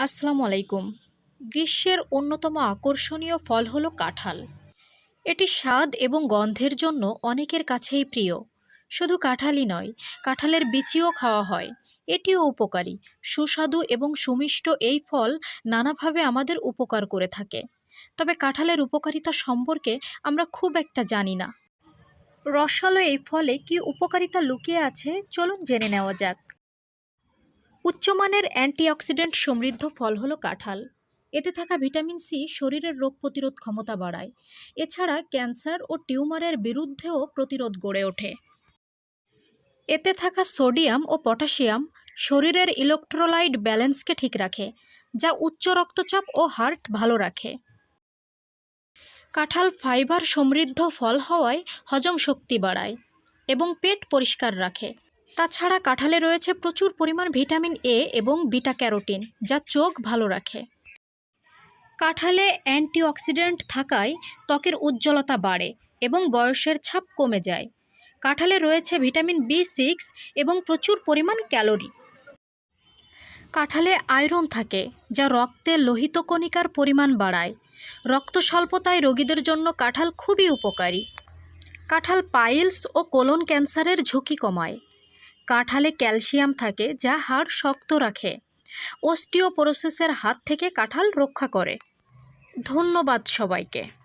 আসসালামু আলাইকুম। গ্রীষ্মের অন্যতম আকর্ষণীয় ফল হলো কাঁঠাল। এটি স্বাদ এবং গন্ধের জন্য অনেকের কাছেই প্রিয়। শুধু কাঁঠালই নয়, কাঁঠালের বিচিও খাওয়া হয়। এটিও উপকারী, সুস্বাদু এবং সুমিষ্ট এই ফল নানাভাবে আমাদের উপকার করে থাকে। তবে কাঁঠালের উপকারিতা সম্পর্কে আমরা খুব একটা জানি না। রসালো এই ফলে কি উপকারিতা লুকিয়ে আছে? চলুন জেনে নেওয়া যাক। উচ্চমানের অ্যান্টিঅক্সিডেন্ট সমৃদ্ধ ফল হলো কাঁঠাল। এতে থাকা ভিটামিন সি শরীরের রোগ প্রতিরোধ ক্ষমতা বাড়ায়। এছাড়া ক্যান্সার ও টিউমারের বিরুদ্ধেও প্রতিরোধ গড়ে ওঠে। এতে থাকা সোডিয়াম ও পটাশিয়াম শরীরের ইলেকট্রোলাইট ব্যালেন্সকে ঠিক রাখে, যা উচ্চ রক্তচাপ ও হার্ট ভালো রাখে। কাঁঠাল ফাইবার সমৃদ্ধ ফল হওয়ায় হজম শক্তি বাড়ায় এবং পেট পরিষ্কার রাখে। তাছাড়া কাঁঠালে রয়েছে প্রচুর পরিমাণ ভিটামিন এ এবং বিটা ক্যারোটিন যা চোখ ভালো রাখে। কাঁঠালে অ্যান্টিঅক্সিডেন্ট থাকায় ত্বকের উজ্জ্বলতা বাড়ে এবং বয়সের ছাপ কমে যায়। কাঁঠালে রয়েছে ভিটামিন বি সিক্স এবং প্রচুর পরিমাণ ক্যালোরি। কাঁঠালে আয়রন থাকে, যা রক্তে লোহিত কণিকার পরিমাণ বাড়ায়। রক্ত স্বল্পতায় রোগীদের জন্য কাঁঠাল খুবই উপকারী। কাঁঠাল পাইলস ও কোলন ক্যান্সারের ঝুঁকি কমায়। কাঁঠালে ক্যালসিয়াম থাকে যা হাড় শক্ত রাখে। অস্টিওপোরোসিসের হাত থেকে কাঁঠাল রক্ষা করে। ধন্যবাদ সবাইকে।